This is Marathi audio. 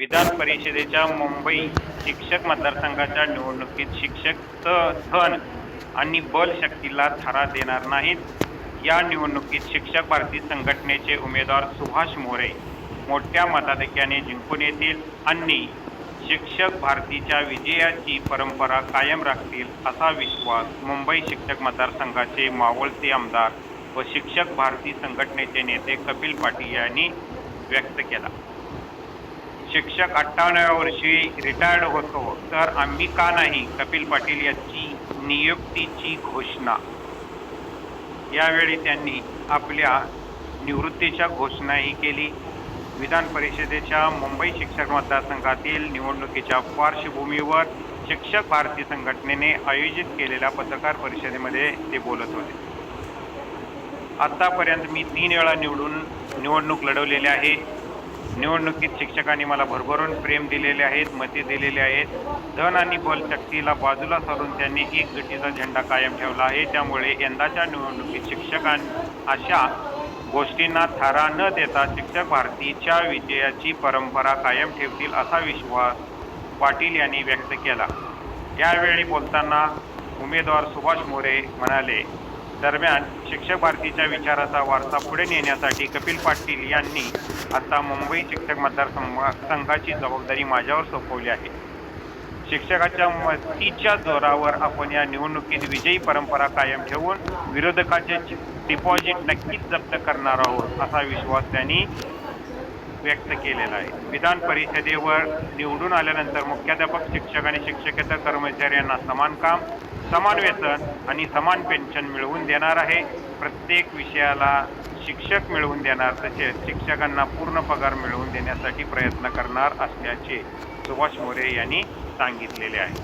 विधान परिषदेच्या मुंबई शिक्षक मतदारसंघाच्या निवडणुकीत शिक्षक त- धन आणि बल शक्तीला थारा देणार नाहीत. या निवडणुकीत शिक्षक भारती संघटनेचे उमेदवार सुभाष मोरे मोठ्या मताधिक्याने जिंकून येतील आणि शिक्षक भारतीच्या विजयाची परंपरा कायम राखतील असा विश्वास मुंबई शिक्षक मतदारसंघाचे मावळते आमदार व शिक्षक भारती संघटनेचे नेते कपिल पाटील यांनी व्यक्त केला. शिक्षक अठ्ठावन्नाव्या वर्षी रिटायर्ड होतो. तर आम्ही का नाही? कपिल पाटील यांची नियुक्तीची घोषणा. यावेळी त्यांनी आपल्या निवृत्तीच्या घोषणाही केली. विधान परिषदेच्या मुंबई शिक्षक मतदारसंघातील निवडणुकीच्या पार्श्वभूमीवर शिक्षक भारती संघटनेने आयोजित केलेल्या पत्रकार परिषदेमध्ये ते बोलत होते. आतापर्यंत मी तीन वेळा निवडून निवडणूक लढवलेली आहे. निवडणुकीत शिक्षकांनी मला भरभरून प्रेम दिलेले आहेत मते दिलेले आहेत. धन आणि बलशक्तीला बाजूला सारून त्यांनी एक गटीचा झेंडा कायम ठेवला आहे. त्यामुळे यंदाच्या निवडणुकीत शिक्षकां अशा गोष्टींना थारा न देता शिक्षक भारतीच्या विजयाची परंपरा कायम ठेवतील असा विश्वास पाटील यांनी व्यक्त केला. यावेळी बोलताना उमेदवार सुभाष मोरे म्हणाले दरम्यान शिक्षक भारतीच्या विचाराचा वारसा पुढे नेण्यासाठी कपिल पाटील यांनी आता मुंबई शिक्षक मतदारसंघाची संघाची जबाबदारी माझ्यावर सोपवली आहे. शिक्षकाच्या मतीच्या जोरावर आपण या निवडणुकीत विजयी परंपरा कायम ठेवून विरोधकाचे डिपॉझिट नक्कीच जप्त करणार आहोत असा विश्वास त्यांनी व्यक्त केलेला आहे. विधान परिषदेवर निवडून आल्यानंतर मुख्याध्यापक शिक्षक आणि शिक्षकेतर कर्मचाऱ्यांना समान काम समान वेतन आणि समान पेन्शन मिळवून देणार आहे. प्रत्येक विषयाला शिक्षक मिळवून देणार तसेच शिक्षकांना पूर्ण पगार मिळवून देण्यासाठी प्रयत्न करणार असल्याचे सुभाष मोरे यांनी सांगितलेले आहे.